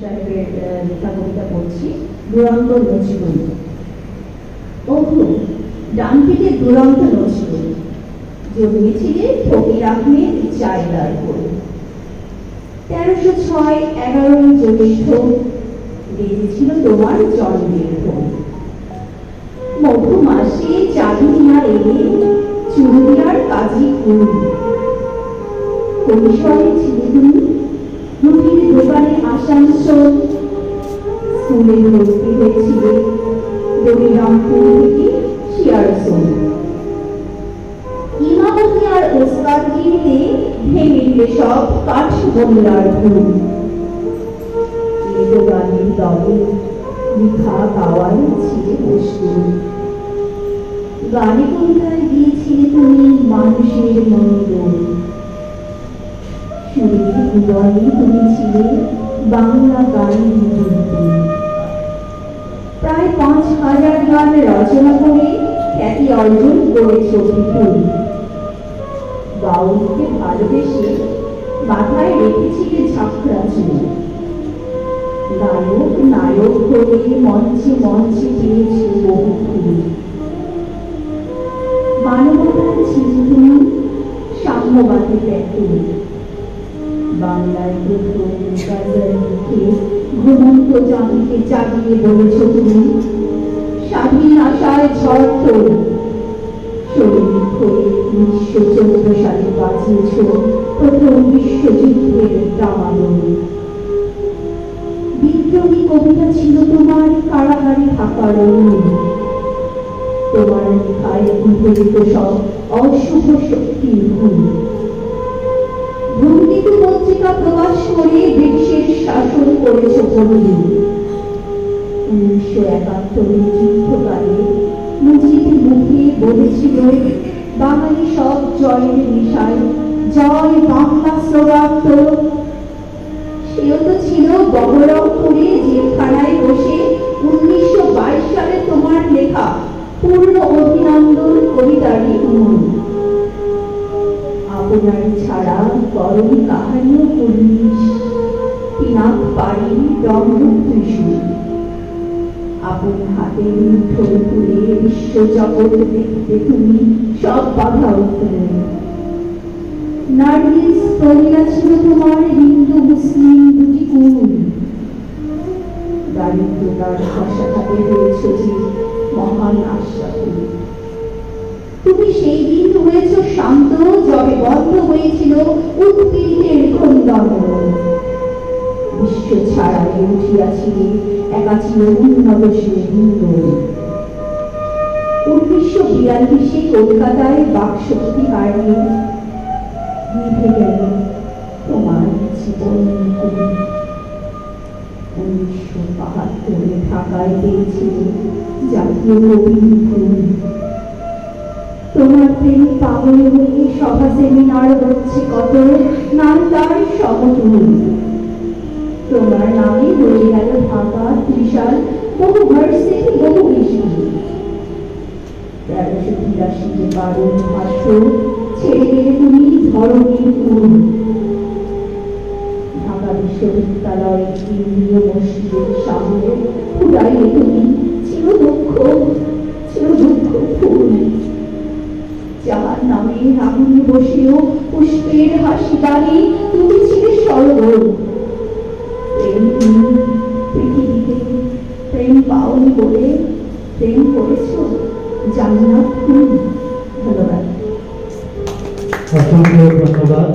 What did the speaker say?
সাহেবের তোমার জন্মের মধু মাসে চাঁদিনিয়ার এলে চুরুলিয়ার কাজী রুটির দোকানে আসানসোল স্কুলে ভর্তি হয়েছিল রবিরামপুর থেকে শিয়ারসোল ইমামতি আর ওস্তাদগিরিতে ভেঙে সব কাঠ বন্যার ভুল গানের দলে লিখা গাওয়াই ছিলে মুশকিল গানে কবিতায় দিয়েছিলে তুমি মানুষের সুরের হৃদয়ে তুমি ছিলে বাংলা গানের প্রায় পাঁচ হাজার গান রচনা করে খ্যাতি অর্জন করেছ বিপুল বাউলকে ভালোবেসে মাথায় রেখেছিলে ঝাঁকড়া চুল গায়ক, নায়ক হয়ে মঞ্চে মঞ্চে বাংলায় প্রথম ঘুমন্ত জাতিকে জাগিয়ে বলেছ তুমি? স্বাধীন আশায় ঝড় বিদ্রোহী কবিতা ছিল তোমার তোমার সব অশুভ শক্তির ভূমি পত্রিকা প্রকাশ করে ব্রিটিশের শাসন করেছ কোনদিন উনিশশো একাত্তরের যুদ্ধকালে মুখে বলেছিল, বাঙালি সব জয়ের নেশায়, জয় বাংলা সেও তো ছিল বহরমপুরে জেলখানায় বসে উনিশশো বাইশ সালে তোমার লেখা পূর্ণ অভিনন্দন কবিতারই মূল আপনার ছাড়া গরম কাহানিও আপন হাতে তুলে বিশ্ব জগৎ দেখতে তুমি সব বাধা উত্তরে নার্গিস ছিল তোমার হিন্দু, মুসলিম দুটি কুল দারিদ্রতার হয়েছে যে মহান আশ্বাসী। তুমি সেই দিন বিশ্ব ছাড়াই উঠিয়াছিলে একা উন্নত হিন্দু উনিশশো বিয়াল্লিশে কলকাতায় বাকশক্তি হারিয়ে নিভে গেল তোমার জীবন উনিশশো বাহাত্তরে ঢাকায় পেয়েছিল জাতীয় তোমার সভা সেমিনার হচ্ছে কত নাম তার সমতুল তোমার নামে হয়ে গেল ঢাকা ত্রিশাল বহু ভার্সিটি বহু বেশি। তেরোশো তিরাশি যে বারণ ভাষ্য ছেড়ে গেলে তুমি ধরনের বিশ্ববিদ্যালয় কেন্দ্রীয় সামনে তুমি ফুল। নামে বলে প্রেম করেছ? জানি না ধন্যবাদ। অসংখ্য ধন্যবাদ।